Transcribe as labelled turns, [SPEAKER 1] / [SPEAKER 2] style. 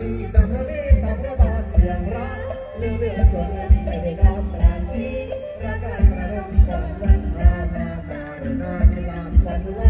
[SPEAKER 1] ดีจังเลยกับพระบาทเพียงรักเรื่องเรื่องจนนไปในน้ำแปลงสีร่างกายระองก่อนวัาบน้นาฬิาลา